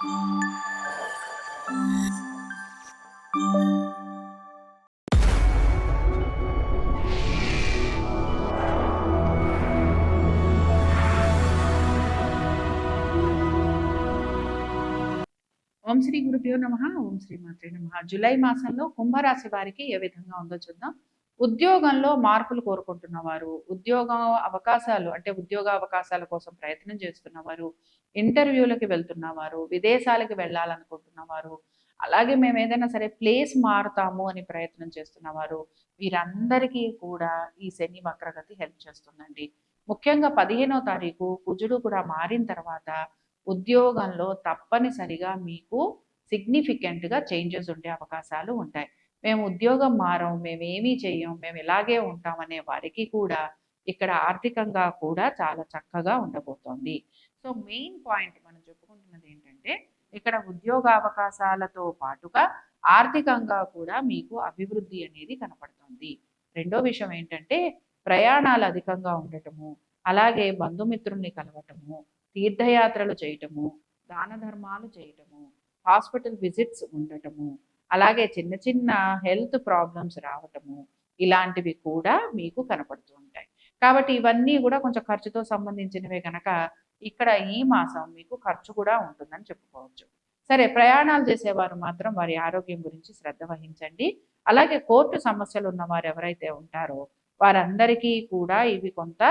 ఓం శ్రీ గురుభ్యో నమ. ఓం శ్రీ మాత్రే నమ. జూలై మాసంలో కుంభరాశి వారికి ఏ విధంగా ఉందో చూద్దాం. ఉద్యోగంలో మార్పులు కోరుకుంటున్నవారు ఉద్యోగ అవకాశాలు అంటే ఉద్యోగ అవకాశాల కోసం ప్రయత్నం చేస్తున్నవారు ఇంటర్వ్యూలకి వెళ్తున్నవారు విదేశాలకి వెళ్ళాలనుకుంటున్నవారు అలాగే మేము ఏదైనా సరే ప్లేస్ మారుతాము అని ప్రయత్నం చేస్తున్నవారు వీరందరికీ కూడా ఈ శని వక్రగతి హెల్ప్ చేస్తుందండి. ముఖ్యంగా పదిహేనో తారీఖు కుజుడు కూడా మారిన తర్వాత ఉద్యోగంలో తప్పనిసరిగా మీకు సిగ్నిఫికెంట్గా చేంజెస్ ఉండే అవకాశాలు ఉంటాయి. మేము ఉద్యోగం మారం మేమేమీ చెయ్యం మేము ఇలాగే ఉంటామనే వారికి కూడా ఇక్కడ ఆర్థికంగా కూడా చాలా చక్కగా ఉండబోతోంది. సో మెయిన్ పాయింట్ మనం చెప్పుకుంటున్నది ఏంటంటే ఇక్కడ ఉద్యోగ అవకాశాలతో పాటుగా ఆర్థికంగా కూడా మీకు అభివృద్ధి అనేది కనపడుతుంది. రెండో విషయం ఏంటంటే ప్రయాణాలు అధికంగా ఉండటము అలాగే బంధుమిత్రుల్ని కలవటము తీర్థయాత్రలు చేయటము దాన ధర్మాలు చేయటము హాస్పిటల్ విజిట్స్ ఉండటము అలాగే చిన్న చిన్న హెల్త్ ప్రాబ్లమ్స్ రావటము ఇలాంటివి కూడా మీకు కనపడుతూ ఉంటాయి. కాబట్టి ఇవన్నీ కూడా కొంచెం ఖర్చుతో సంబంధించినవే కనుక ఇక్కడ ఈ మాసం మీకు ఖర్చు కూడా ఉంటుందని చెప్పుకోవచ్చు. సరే ప్రయాణాలు చేసేవారు మాత్రం వారి ఆరోగ్యం గురించి శ్రద్ధ వహించండి. అలాగే కోర్టు సమస్యలు ఉన్న వారు ఎవరైతే ఉంటారో వారందరికీ కూడా ఇవి కొంత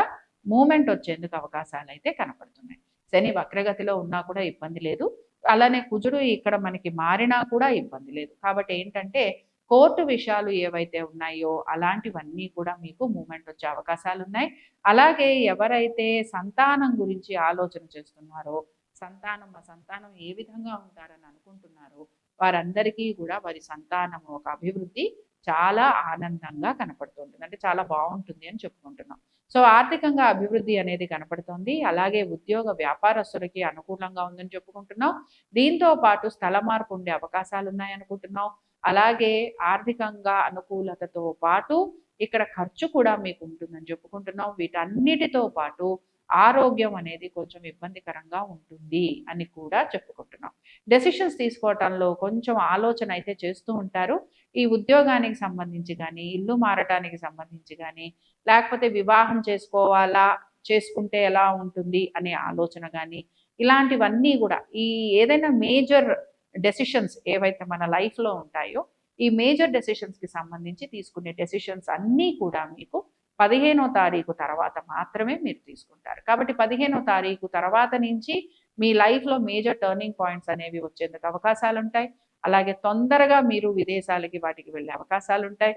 మూమెంట్ వచ్చేందుకు అవకాశాలు అయితే కనపడుతున్నాయి. శని వక్రగతిలో ఉన్నా కూడా ఇబ్బంది లేదు. అలానే కుజుడు ఇక్కడ మనకి మారినా కూడా ఇబ్బంది లేదు. కాబట్టి ఏంటంటే కోర్టు విషయాలు ఏవైతే ఉన్నాయో అలాంటివన్నీ కూడా మీకు మూమెంట్ వచ్చే అవకాశాలు ఉన్నాయి. అలాగే ఎవరైతే సంతానం గురించి ఆలోచన చేస్తున్నారో సంతానం మా సంతానం ఏ విధంగా ఉంటారని అనుకుంటున్నారో వారందరికీ కూడా వారి సంతానం ఒక అభివృద్ధి చాలా ఆనందంగా కనపడుతుంటుంది అంటే చాలా బాగుంటుంది అని చెప్పుకుంటున్నాం. సో ఆర్థికంగా అభివృద్ధి అనేది కనపడుతుంది. అలాగే ఉద్యోగ వ్యాపారస్తులకి అనుకూలంగా ఉందని చెప్పుకుంటున్నాం. దీంతో పాటు స్థల మార్పు ఉండే అవకాశాలు ఉన్నాయనుకుంటున్నాం అలాగే ఆర్థికంగా అనుకూలతతో పాటు ఇక్కడ ఖర్చు కూడా మీకు ఉంటుందని చెప్పుకుంటున్నాం. వీటన్నిటితో పాటు ఆరోగ్యం అనేది కొంచెం ఇబ్బందికరంగా ఉంటుంది అని కూడా చెప్పుకుంటున్నాం. డెసిషన్స్ తీసుకోవటంలో కొంచెం ఆలోచన అయితే చేస్తూ ఉంటారు. ఈ ఉద్యోగానికి సంబంధించి కానీ ఇల్లు మారటానికి సంబంధించి కానీ లేకపోతే వివాహం చేసుకోవాలా చేసుకుంటే ఎలా ఉంటుంది అనే ఆలోచన కానీ ఇలాంటివన్నీ కూడా ఈ ఏదైనా మేజర్ డెసిషన్స్ ఏవైతే మన లైఫ్లో ఉంటాయో ఈ మేజర్ డెసిషన్స్కి సంబంధించి తీసుకునే డెసిషన్స్ అన్నీ కూడా మీకు పదిహేనో తారీఖు తర్వాత మాత్రమే మీరు తీసుకుంటారు. కాబట్టి పదిహేనో తారీఖు తర్వాత నుంచి మీ లైఫ్లో మేజర్ టర్నింగ్ పాయింట్స్ అనేవి వచ్చేందుకు అవకాశాలు ఉంటాయి అలాగే తొందరగా మీరు విదేశాలకి వాటికి వెళ్ళే అవకాశాలు ఉంటాయి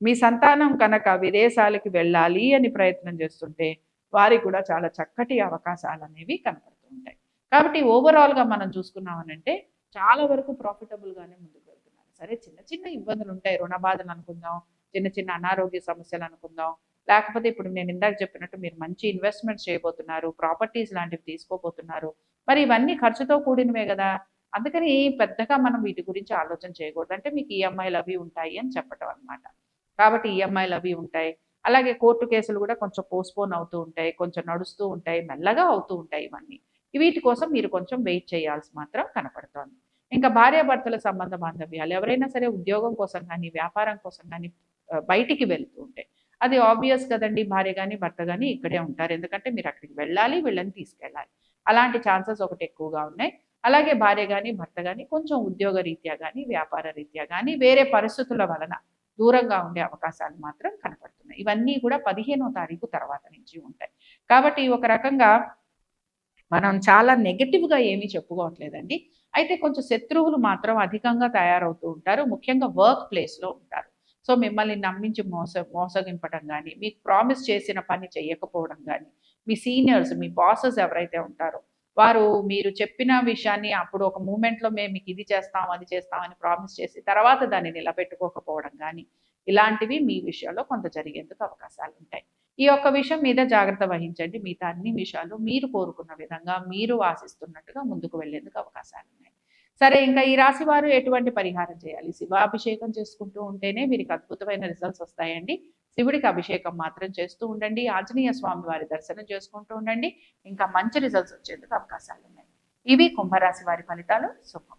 మీ సంతానం కనుక విదేశాలకి వెళ్ళాలి అని ప్రయత్నం చేస్తుంటే వారికి కూడా చాలా చక్కటి అవకాశాలు అనేవి కనపడుతూ ఉంటాయి కాబట్టి ఓవరాల్గా మనం చూసుకున్నామనంటే చాలా వరకు ప్రాఫిటబుల్గానే ముందుకు వెళ్తున్నారు. సరే చిన్న చిన్న ఇబ్బందులు ఉంటాయి రుణ బాధలు అనుకుందాం చిన్న చిన్న అనారోగ్య సమస్యలు అనుకుందాం లేకపోతే ఇప్పుడు నేను ఇందాక చెప్పినట్టు మీరు మంచి ఇన్వెస్ట్మెంట్ చేయబోతున్నారు ప్రాపర్టీస్ లాంటివి తీసుకోబోతున్నారు. మరి ఇవన్నీ ఖర్చుతో కూడినవే కదా. అందుకని పెద్దగా మనం వీటి గురించి ఆలోచన చేయకూడదు. అంటే మీకు ఈఎంఐలు అవి ఉంటాయి అని చెప్పటం అనమాట కాబట్టి ఈఎంఐలు అవి ఉంటాయి. అలాగే కోర్టు కేసులు కూడా కొంచెం పోస్ట్పోన్ అవుతూ ఉంటాయి. కొంచెం నడుస్తూ ఉంటాయి. మెల్లగా అవుతూ ఉంటాయి ఇవన్నీ. వీటి కోసం మీరు కొంచెం వెయిట్ చేయాల్సి మాత్రం కనపడుతోంది. ఇంకా భార్యాభర్తల సంబంధ బాంధవ్యాలు. ఎవరైనా సరే ఉద్యోగం కోసం కానీ వ్యాపారం కోసం కానీ బయటికి వెళ్తూ ఉంటాయి అది ఆబ్వియస్ కదండి. భార్య కానీ భర్త కానీ ఇక్కడే ఉంటారు. ఎందుకంటే మీరు అక్కడికి వెళ్ళాలి వీళ్ళని తీసుకెళ్ళాలి. అలాంటి ఛాన్సెస్ ఒకటి ఎక్కువగా ఉన్నాయి. అలాగే భార్య కానీ భర్త కానీ కొంచెం ఉద్యోగ రీత్యా కానీ వ్యాపార రీత్యా కానీ వేరే పరిస్థితుల వలన దూరంగా ఉండే అవకాశాలు మాత్రం కనపడుతున్నాయి. ఇవన్నీ కూడా పదిహేనో తారీఖు తర్వాత నుంచి ఉంటాయి. కాబట్టి ఒక రకంగా మనం చాలా నెగటివ్గా ఏమీ చెప్పుకోవట్లేదండి. అయితే కొంచెం శత్రువులు మాత్రం అధికంగా తయారవుతూ ఉంటారు. ముఖ్యంగా వర్క్ ప్లేస్లో ఉంటారు. సో మిమ్మల్ని నమ్మించి మోస మోసగింపడం కానీ మీకు ప్రామిస్ చేసిన పని చేయకపోవడం కానీ మీ సీనియర్స్ మీ బాసెస్ ఎవరైతే ఉంటారో వారు మీరు చెప్పిన విషయాన్ని అప్పుడు ఒక మూమెంట్లో మేము మీకు ఇది చేస్తాం అది చేస్తాం అని ప్రామిస్ చేసి తర్వాత దాన్ని నిలబెట్టుకోకపోవడం కానీ ఇలాంటివి మీ విషయంలో కొంత జరిగేందుకు అవకాశాలు ఉంటాయి. ఈ యొక్క విషయం మీద జాగ్రత్త వహించండి. మిగతా అన్ని విషయాలు మీరు కోరుకున్న విధంగా మీరు ఆశిస్తున్నట్టుగా ముందుకు వెళ్ళేందుకు అవకాశాలు ఉన్నాయి. సరే ఇంకా ఈ రాశి వారు ఎటువంటి పరిహారం చేయాలి? శివాభిషేకం చేసుకుంటూ ఉంటేనే వీరికి అద్భుతమైన రిజల్ట్స్ వస్తాయండి. శివుడికి అభిషేకం మాత్రం చేస్తూ ఉండండి. ఆంజనేయ స్వామి వారి దర్శనం చేసుకుంటూ ఉండండి. ఇంకా మంచి రిజల్ట్స్ వచ్చేందుకు అవకాశాలు ఉన్నాయి ఇవి కుంభరాశి వారి ఫలితాలు. శుభం.